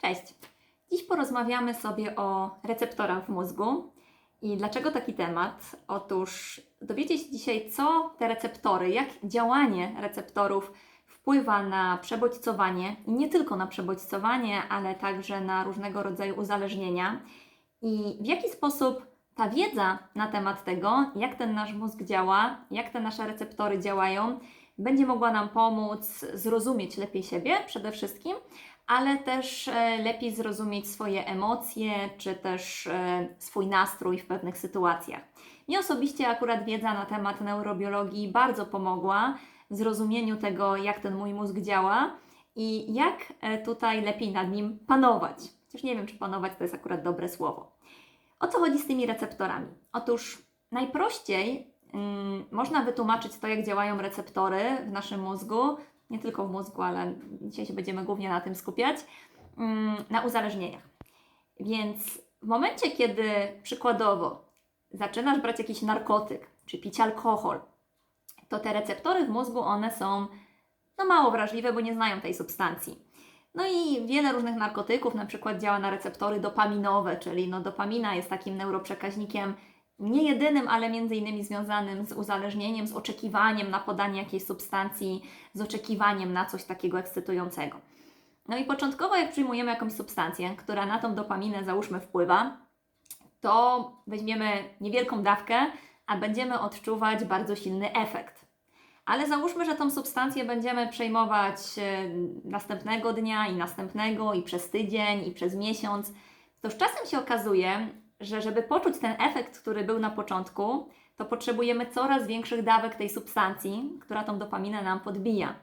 Cześć! Dziś porozmawiamy sobie o receptorach w mózgu. I dlaczego taki temat? Otóż dowiecie się dzisiaj, co te receptory, jak działanie receptorów wpływa na przebodźcowanie i nie tylko na przebodźcowanie, ale także na różnego rodzaju uzależnienia i w jaki sposób ta wiedza na temat tego, jak ten nasz mózg działa, jak te nasze receptory działają, będzie mogła nam pomóc zrozumieć lepiej siebie przede wszystkim, ale też e, lepiej zrozumieć swoje emocje, czy też e, swój nastrój w pewnych sytuacjach. Mi osobiście akurat wiedza na temat neurobiologii bardzo pomogła w zrozumieniu tego, jak ten mój mózg działa i jak e, tutaj lepiej nad nim panować. Chociaż nie wiem, czy panować to jest akurat dobre słowo. O co chodzi z tymi receptorami? Otóż najprościej można wytłumaczyć to, jak działają receptory w naszym mózgu, nie tylko w mózgu, ale dzisiaj się będziemy głównie na tym skupiać, mm, na uzależnieniach. Więc w momencie, kiedy przykładowo zaczynasz brać jakiś narkotyk, czy pić alkohol, to te receptory w mózgu, one są no, mało wrażliwe, bo nie znają tej substancji. No i wiele różnych narkotyków na przykład działa na receptory dopaminowe, czyli no dopamina jest takim neuroprzekaźnikiem nie jedynym, ale między innymi związanym z uzależnieniem, z oczekiwaniem na podanie jakiejś substancji, z oczekiwaniem na coś takiego ekscytującego. No i początkowo jak przyjmujemy jakąś substancję, która na tą dopaminę załóżmy wpływa, to weźmiemy niewielką dawkę, a będziemy odczuwać bardzo silny efekt. Ale załóżmy, że tą substancję będziemy przejmować e, następnego dnia i następnego, i przez tydzień, i przez miesiąc. To z czasem się okazuje, że żeby poczuć ten efekt, który był na początku, to potrzebujemy coraz większych dawek tej substancji, która tą dopaminę nam podbija.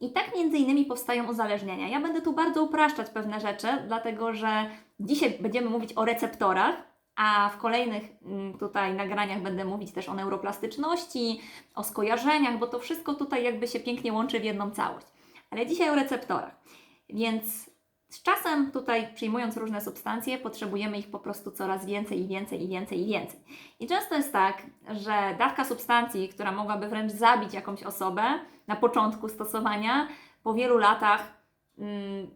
I tak między innymi powstają uzależnienia. Ja będę tu bardzo upraszczać pewne rzeczy, dlatego że dzisiaj będziemy mówić o receptorach, a w kolejnych mm, tutaj nagraniach będę mówić też o neuroplastyczności, o skojarzeniach, bo to wszystko tutaj jakby się pięknie łączy w jedną całość. Ale dzisiaj o receptorach. Więc z czasem tutaj przyjmując różne substancje, potrzebujemy ich po prostu coraz więcej i więcej i więcej i więcej. I często jest tak, że dawka substancji, która mogłaby wręcz zabić jakąś osobę na początku stosowania, po wielu latach mm,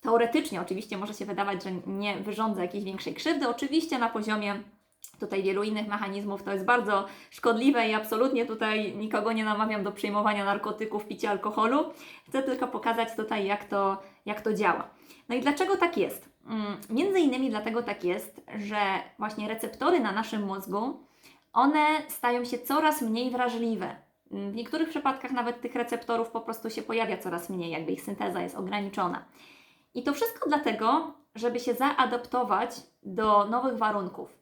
teoretycznie oczywiście może się wydawać, że nie wyrządza jakiejś większej krzywdy. Oczywiście na poziomie tutaj wielu innych mechanizmów to jest bardzo szkodliwe i absolutnie tutaj nikogo nie namawiam do przyjmowania narkotyków, picia alkoholu. Chcę tylko pokazać tutaj, jak to, jak to działa. No i dlaczego tak jest? Mm, Między innymi dlatego tak jest, że właśnie receptory na naszym mózgu, one stają się coraz mniej wrażliwe. Mm, W niektórych przypadkach nawet tych receptorów po prostu się pojawia coraz mniej, jakby ich synteza jest ograniczona. I to wszystko dlatego, żeby się zaadaptować do nowych warunków.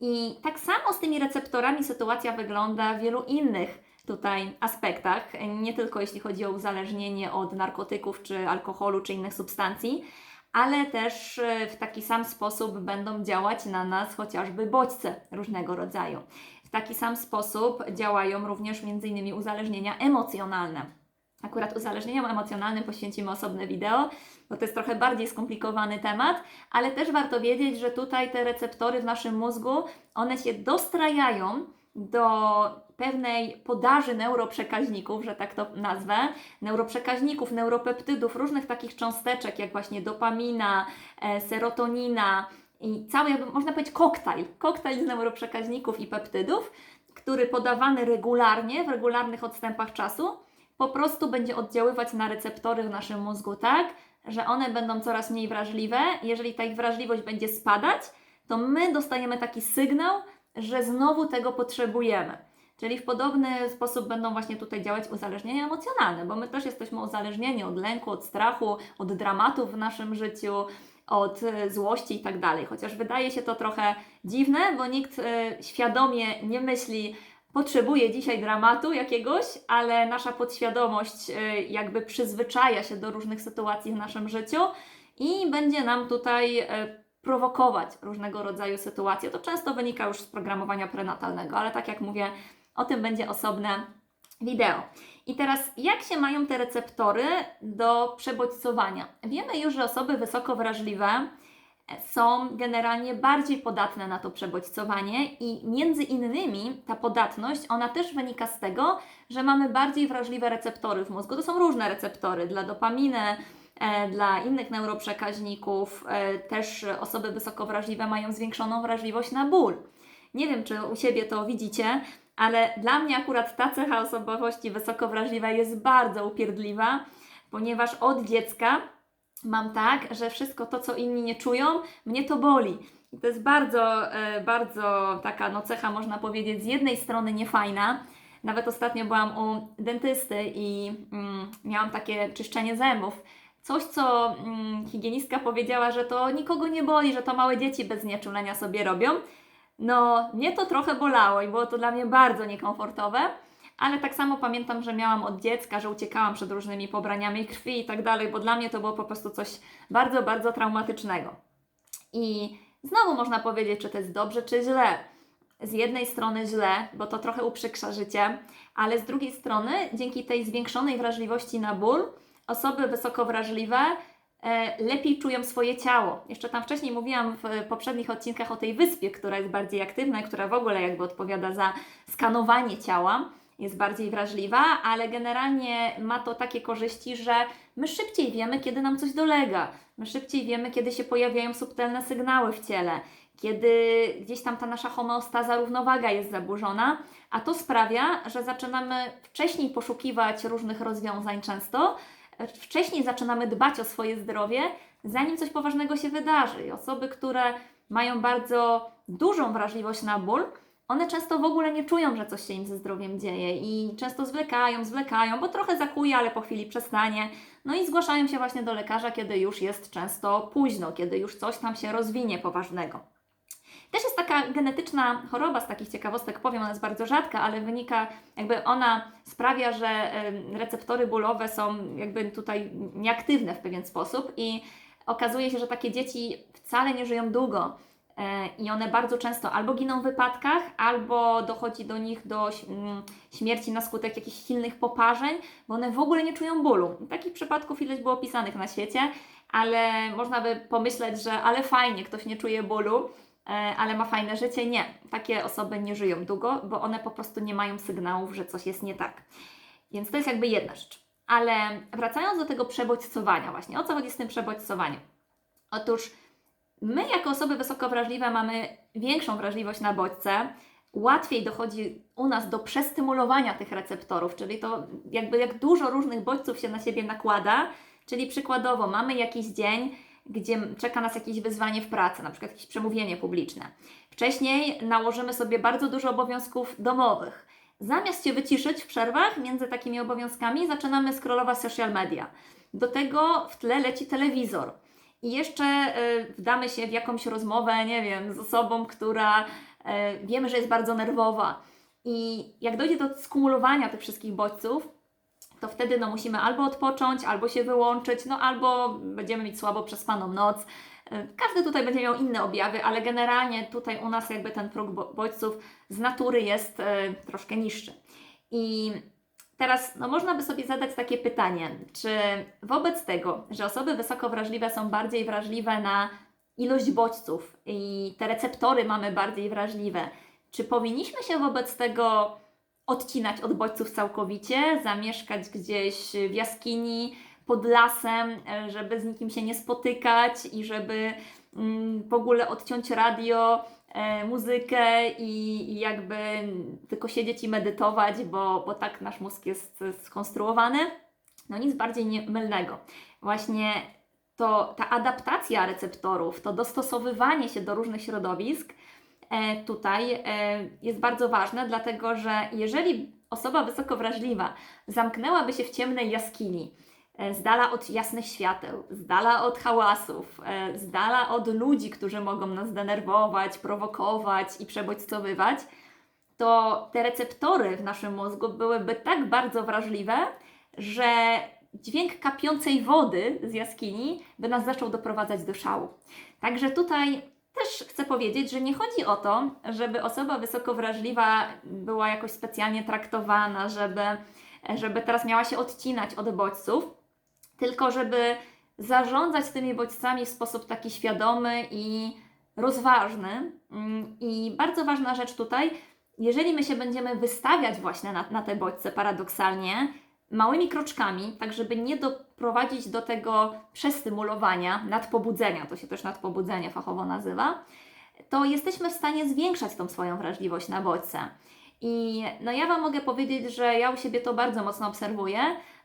I tak samo z tymi receptorami sytuacja wygląda w wielu innych tutaj aspektach, nie tylko jeśli chodzi o uzależnienie od narkotyków, czy alkoholu, czy innych substancji, ale też e, w taki sam sposób będą działać na nas chociażby bodźce różnego rodzaju. W taki sam sposób działają również m.in. uzależnienia emocjonalne. Akurat uzależnieniom emocjonalnym poświęcimy osobne wideo, bo to jest trochę bardziej skomplikowany temat, ale też warto wiedzieć, że tutaj te receptory w naszym mózgu, one się dostrajają do pewnej podaży neuroprzekaźników, że tak to nazwę, neuroprzekaźników, neuropeptydów, różnych takich cząsteczek, jak właśnie dopamina, e, serotonina i cały, jakby można powiedzieć, koktajl, koktajl z neuroprzekaźników i peptydów, który podawany regularnie, w regularnych odstępach czasu, po prostu będzie oddziaływać na receptory w naszym mózgu tak, że one będą coraz mniej wrażliwe. Jeżeli ta ich wrażliwość będzie spadać, to my dostajemy taki sygnał, że znowu tego potrzebujemy. Czyli w podobny sposób będą właśnie tutaj działać uzależnienia emocjonalne, bo my też jesteśmy uzależnieni od lęku, od strachu, od dramatów w naszym życiu, od e, złości i tak dalej. Chociaż wydaje się to trochę dziwne, bo nikt e, świadomie nie myśli, potrzebuje dzisiaj dramatu jakiegoś, ale nasza podświadomość e, jakby przyzwyczaja się do różnych sytuacji w naszym życiu i będzie nam tutaj e, prowokować różnego rodzaju sytuacje. To często wynika już z programowania prenatalnego, ale tak jak mówię, o tym będzie osobne wideo. I teraz, jak się mają te receptory do przebodźcowania? Wiemy już, że osoby wysoko wrażliwe są generalnie bardziej podatne na to przebodźcowanie i między innymi ta podatność, ona też wynika z tego, że mamy bardziej wrażliwe receptory w mózgu. To są różne receptory dla dopaminy, e, dla innych neuroprzekaźników. E, też osoby wysoko wrażliwe mają zwiększoną wrażliwość na ból. Nie wiem, czy u siebie to widzicie, ale dla mnie akurat ta cecha osobowości wysoko wrażliwej jest bardzo upierdliwa, ponieważ od dziecka mam tak, że wszystko to, co inni nie czują, mnie to boli. I to jest bardzo, e, bardzo taka no, cecha, można powiedzieć, z jednej strony niefajna. Nawet ostatnio byłam u dentysty i mm, miałam takie czyszczenie zębów. Coś, co mm, higienistka powiedziała, że to nikogo nie boli, że to małe dzieci bez znieczulenia sobie robią. No, mnie to trochę bolało i było to dla mnie bardzo niekomfortowe, ale tak samo pamiętam, że miałam od dziecka, że uciekałam przed różnymi pobraniami krwi i tak dalej, bo dla mnie to było po prostu coś bardzo, bardzo traumatycznego. I znowu można powiedzieć, czy to jest dobrze, czy źle. Z jednej strony źle, bo to trochę uprzykrza życie, ale z drugiej strony, dzięki tej zwiększonej wrażliwości na ból, osoby wysoko wrażliwe e, lepiej czują swoje ciało. Jeszcze tam wcześniej mówiłam w poprzednich odcinkach o tej wyspie, która jest bardziej aktywna która w ogóle jakby odpowiada za skanowanie ciała, jest bardziej wrażliwa, ale generalnie ma to takie korzyści, że my szybciej wiemy, kiedy nam coś dolega. My szybciej wiemy, kiedy się pojawiają subtelne sygnały w ciele, kiedy gdzieś tam ta nasza homeostaza, równowaga jest zaburzona, a to sprawia, że zaczynamy wcześniej poszukiwać różnych rozwiązań często, wcześniej zaczynamy dbać o swoje zdrowie, zanim coś poważnego się wydarzy. I osoby, które mają bardzo dużą wrażliwość na ból, one często w ogóle nie czują, że coś się im ze zdrowiem dzieje i często zwlekają, zwlekają, bo trochę zakuje, ale po chwili przestanie. No i zgłaszają się właśnie do lekarza, kiedy już jest często późno, kiedy już coś tam się rozwinie poważnego. Też jest taka genetyczna choroba, z takich ciekawostek powiem, ona jest bardzo rzadka, ale wynika, jakby ona sprawia, że receptory bólowe są jakby tutaj nieaktywne w pewien sposób i okazuje się, że takie dzieci wcale nie żyją długo i one bardzo często albo giną w wypadkach, albo dochodzi do nich do śmierci na skutek jakichś silnych poparzeń, bo one w ogóle nie czują bólu. Takich przypadków ileś było opisanych na świecie, ale można by pomyśleć, że ale fajnie, ktoś nie czuje bólu, e, ale ma fajne życie. Nie, takie osoby nie żyją długo, bo one po prostu nie mają sygnałów, że coś jest nie tak. Więc to jest jakby jedna rzecz. Ale wracając do tego przebodźcowania, właśnie o co chodzi z tym przebodźcowaniem? Otóż my, jako osoby wysoko wrażliwe, mamy większą wrażliwość na bodźce. Łatwiej dochodzi u nas do przestymulowania tych receptorów, czyli to jakby jak dużo różnych bodźców się na siebie nakłada. Czyli przykładowo mamy jakiś dzień, gdzie czeka nas jakieś wyzwanie w pracy, na przykład jakieś przemówienie publiczne. Wcześniej nałożymy sobie bardzo dużo obowiązków domowych. Zamiast się wyciszyć w przerwach między takimi obowiązkami, zaczynamy scrollować social media. Do tego w tle leci telewizor. I jeszcze y, wdamy się w jakąś rozmowę, nie wiem, z osobą, która y, wiemy, że jest bardzo nerwowa. I jak dojdzie do skumulowania tych wszystkich bodźców, to wtedy no, musimy albo odpocząć, albo się wyłączyć, no albo będziemy mieć słabo przespaną noc. Y, Każdy tutaj będzie miał inne objawy, ale generalnie tutaj u nas jakby ten próg bo- bodźców z natury jest troszkę niższy. I teraz no, można by sobie zadać takie pytanie, czy wobec tego, że osoby wysoko wrażliwe są bardziej wrażliwe na ilość bodźców i te receptory mamy bardziej wrażliwe, czy powinniśmy się wobec tego odcinać od bodźców całkowicie, zamieszkać gdzieś w jaskini, pod lasem, żeby z nikim się nie spotykać i żeby mm, w ogóle odciąć radio, muzykę i, i jakby tylko siedzieć i medytować, bo, bo tak nasz mózg jest e, skonstruowany. No nic bardziej nie mylnego. Właśnie to ta adaptacja receptorów, to dostosowywanie się do różnych środowisk e, tutaj e, jest bardzo ważne, dlatego że jeżeli osoba wysoko wrażliwa zamknęłaby się w ciemnej jaskini, e, z dala od jasnych świateł, z dala od hałasów, e, z dala od ludzi, którzy mogą nas denerwować, prowokować i przebodźcowywać, to te receptory w naszym mózgu byłyby tak bardzo wrażliwe, że dźwięk kapiącej wody z jaskini by nas zaczął doprowadzać do szału. Także tutaj też chcę powiedzieć, że nie chodzi o to, żeby osoba wysoko wrażliwa była jakoś specjalnie traktowana, żeby, żeby teraz miała się odcinać od bodźców, tylko żeby zarządzać tymi bodźcami w sposób taki świadomy i rozważny. Mm, I bardzo ważna rzecz tutaj, jeżeli my się będziemy wystawiać właśnie na, na te bodźce paradoksalnie, małymi kroczkami, tak żeby nie doprowadzić do tego przestymulowania, nadpobudzenia, to się też nadpobudzenie fachowo nazywa, to jesteśmy w stanie zwiększać tą swoją wrażliwość na bodźce. I no ja Wam mogę powiedzieć, że ja u siebie to bardzo mocno obserwuję,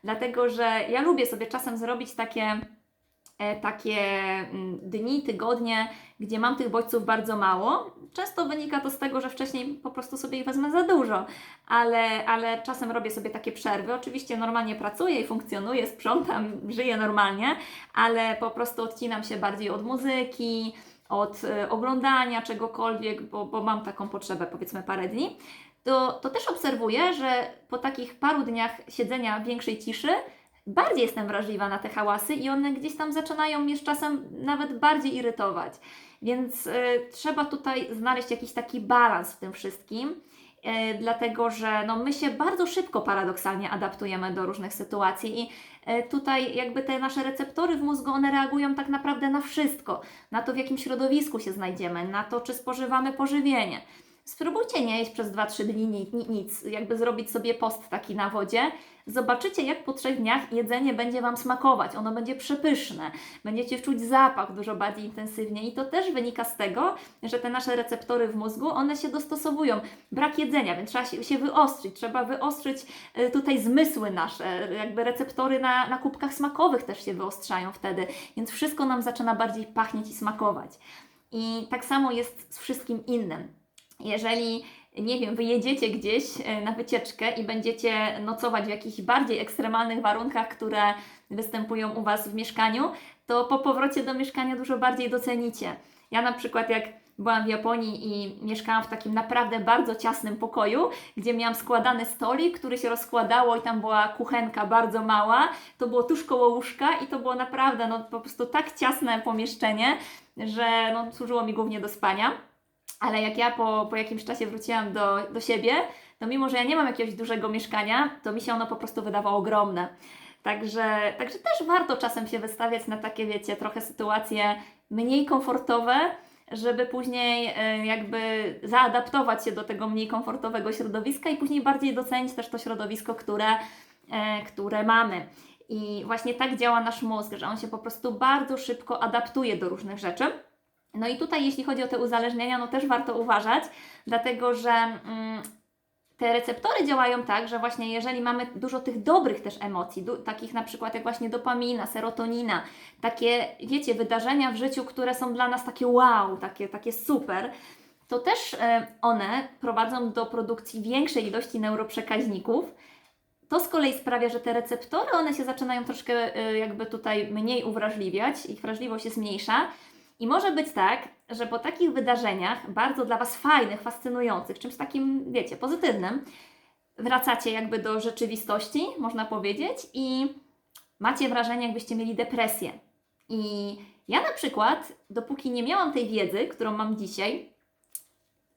dlatego że ja lubię sobie czasem zrobić takie, e, takie mm, dni, tygodnie, gdzie mam tych bodźców bardzo mało. Często wynika to z tego, że wcześniej po prostu sobie ich wezmę za dużo, ale, ale czasem robię sobie takie przerwy. Oczywiście normalnie pracuję i funkcjonuję, sprzątam, żyję normalnie, ale po prostu odcinam się bardziej od muzyki, od e, oglądania czegokolwiek, bo, bo mam taką potrzebę powiedzmy parę dni to, to też obserwuję, że po takich paru dniach siedzenia w większej ciszy bardziej jestem wrażliwa na te hałasy i one gdzieś tam zaczynają mnie z czasem nawet bardziej irytować. Więc y, trzeba tutaj znaleźć jakiś taki balans w tym wszystkim. y, Dlatego, że no, my się bardzo szybko paradoksalnie adaptujemy do różnych sytuacji i y, tutaj jakby te nasze receptory w mózgu, one reagują tak naprawdę na wszystko. Na to, w jakim środowisku się znajdziemy, na to, czy spożywamy pożywienie. Spróbujcie nie jeść przez 2-3 dni ni- ni- nic, jakby zrobić sobie post taki na wodzie. Zobaczycie, jak po trzech dniach jedzenie będzie Wam smakować. Ono będzie przepyszne, będziecie czuć zapach dużo bardziej intensywnie i to też wynika z tego, że te nasze receptory w mózgu, one się dostosowują. Brak jedzenia, więc trzeba się, się wyostrzyć, trzeba wyostrzyć y, tutaj zmysły nasze, jakby receptory na, na kubkach smakowych też się wyostrzają wtedy, więc wszystko nam zaczyna bardziej pachnieć i smakować. I tak samo jest z wszystkim innym jeżeli, nie wiem, wyjedziecie gdzieś e, na wycieczkę i będziecie nocować w jakichś bardziej ekstremalnych warunkach, które występują u Was w mieszkaniu, to po powrocie do mieszkania dużo bardziej docenicie. Ja na przykład jak byłam w Japonii i mieszkałam w takim naprawdę bardzo ciasnym pokoju, gdzie miałam składany stolik, który się rozkładało i tam była kuchenka bardzo mała. To było tuż koło łóżka i to było naprawdę no, po prostu tak ciasne pomieszczenie, że no, służyło mi głównie do spania. Ale jak ja po, po jakimś czasie wróciłam do, do siebie, to mimo, że ja nie mam jakiegoś dużego mieszkania, to mi się ono po prostu wydawało ogromne. Także, także też warto czasem się wystawiać na takie, wiecie, trochę sytuacje mniej komfortowe, żeby później e, jakby zaadaptować się do tego mniej komfortowego środowiska i później bardziej docenić też to środowisko, które, e, które mamy. I właśnie tak działa nasz mózg, że on się po prostu bardzo szybko adaptuje do różnych rzeczy. No i tutaj, jeśli chodzi o te uzależnienia, no też warto uważać, dlatego że mm, te receptory działają tak, że właśnie jeżeli mamy dużo tych dobrych też emocji, takich na przykład jak właśnie dopamina, serotonina, takie, wiecie, wydarzenia w życiu, które są dla nas takie wow, takie, takie super, to też e, one prowadzą do produkcji większej ilości neuroprzekaźników. To z kolei sprawia, że te receptory, one się zaczynają troszkę e, jakby tutaj mniej uwrażliwiać, ich wrażliwość jest mniejsza. I może być tak, że po takich wydarzeniach, bardzo dla Was fajnych, fascynujących, czymś takim, wiecie, pozytywnym, wracacie jakby do rzeczywistości, można powiedzieć, i macie wrażenie, jakbyście mieli depresję. I ja na przykład, dopóki nie miałam tej wiedzy, którą mam dzisiaj,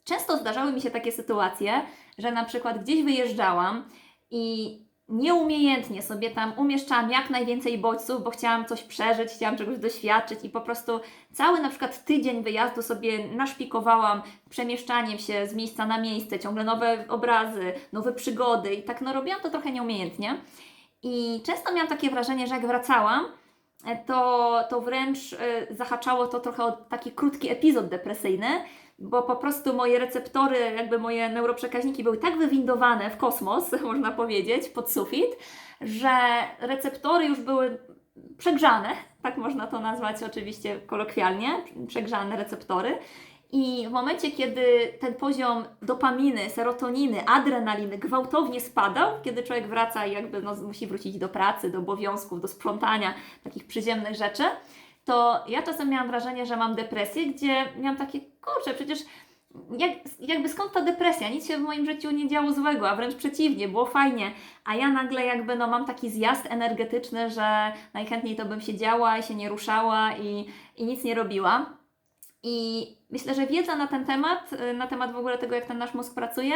często zdarzały mi się takie sytuacje, że na przykład gdzieś wyjeżdżałam i nieumiejętnie sobie tam umieszczałam jak najwięcej bodźców, bo chciałam coś przeżyć, chciałam czegoś doświadczyć i po prostu cały na przykład tydzień wyjazdu sobie naszpikowałam przemieszczaniem się z miejsca na miejsce, ciągle nowe obrazy, nowe przygody i tak no robiłam to trochę nieumiejętnie. I często miałam takie wrażenie, że jak wracałam, e, to, to wręcz e, zahaczało to trochę o taki krótki epizod depresyjny, bo po prostu moje receptory, jakby moje neuroprzekaźniki były tak wywindowane w kosmos, można powiedzieć, pod sufit, że receptory już były przegrzane, tak można to nazwać oczywiście kolokwialnie, przegrzane receptory. I w momencie, kiedy ten poziom dopaminy, serotoniny, adrenaliny gwałtownie spadał, kiedy człowiek wraca i jakby no, musi wrócić do pracy, do obowiązków, do sprzątania, takich przyziemnych rzeczy, to ja czasem miałam wrażenie, że mam depresję, gdzie miałam takie, kurczę, przecież jak, jakby skąd ta depresja? Nic się w moim życiu nie działo złego, a wręcz przeciwnie, było fajnie. A ja nagle jakby no mam taki zjazd energetyczny, że najchętniej to bym siedziała i się nie ruszała i, i nic nie robiła. I myślę, że wiedza na ten temat, na temat w ogóle tego, jak ten nasz mózg pracuje,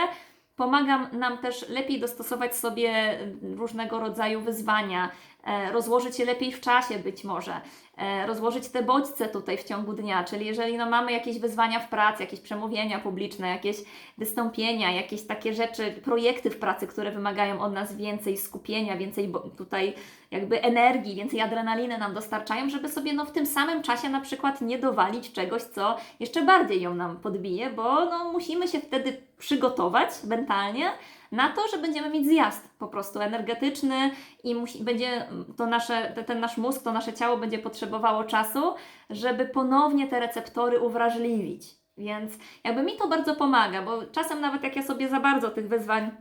Pomaga nam też lepiej dostosować sobie różnego rodzaju wyzwania, e, rozłożyć je lepiej w czasie być może, e, rozłożyć te bodźce tutaj w ciągu dnia, czyli jeżeli no, mamy jakieś wyzwania w pracy, jakieś przemówienia publiczne, jakieś wystąpienia, jakieś takie rzeczy, projekty w pracy, które wymagają od nas więcej skupienia, więcej tutaj jakby energii, więcej adrenaliny nam dostarczają, żeby sobie no, w tym samym czasie na przykład nie dowalić czegoś, co jeszcze bardziej ją nam podbije, bo no, musimy się wtedy przygotować mentalnie na to, że będziemy mieć zjazd po prostu energetyczny i musi, będzie to nasze, te- ten nasz mózg, to nasze ciało będzie potrzebowało czasu, żeby ponownie te receptory uwrażliwić. Więc jakby mi to bardzo pomaga, bo czasem nawet jak ja sobie za bardzo tych wyzwań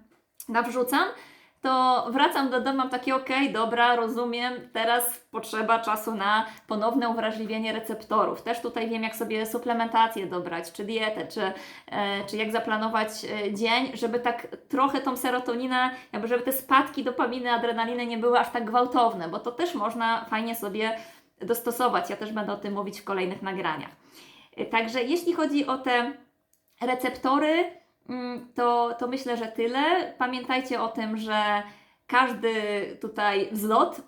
nawrzucam, to wracam do domu, mam takie okej, dobra, rozumiem, teraz potrzeba czasu na ponowne uwrażliwienie receptorów. Też tutaj wiem, jak sobie suplementację dobrać, czy dietę, czy, e, czy jak zaplanować e, dzień, żeby tak trochę tą serotoninę, jakby żeby te spadki dopaminy, adrenaliny nie były aż tak gwałtowne, bo to też można fajnie sobie dostosować. Ja też będę o tym mówić w kolejnych nagraniach. E, Także jeśli chodzi o te receptory, to, to myślę, że tyle. Pamiętajcie o tym, że każdy tutaj wzlot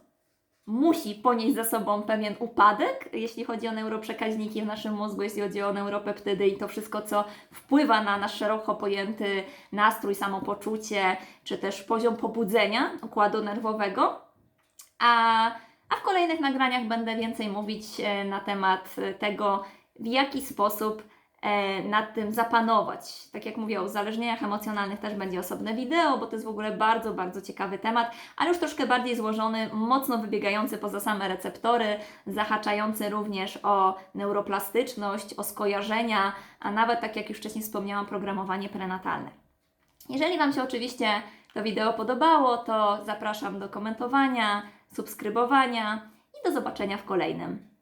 musi ponieść za sobą pewien upadek, jeśli chodzi o neuroprzekaźniki w naszym mózgu, jeśli chodzi o neuropeptydy i to wszystko, co wpływa na nasz szeroko pojęty nastrój, samopoczucie, czy też poziom pobudzenia układu nerwowego. A, a w kolejnych nagraniach będę więcej mówić e, na temat tego, w jaki sposób nad tym zapanować. Tak jak mówię, o uzależnieniach emocjonalnych też będzie osobne wideo, bo to jest w ogóle bardzo, bardzo ciekawy temat, ale już troszkę bardziej złożony, mocno wybiegający poza same receptory, zahaczający również o neuroplastyczność, o skojarzenia, a nawet, tak jak już wcześniej wspomniałam, programowanie prenatalne. Jeżeli Wam się oczywiście to wideo podobało, to zapraszam do komentowania, subskrybowania i do zobaczenia w kolejnym.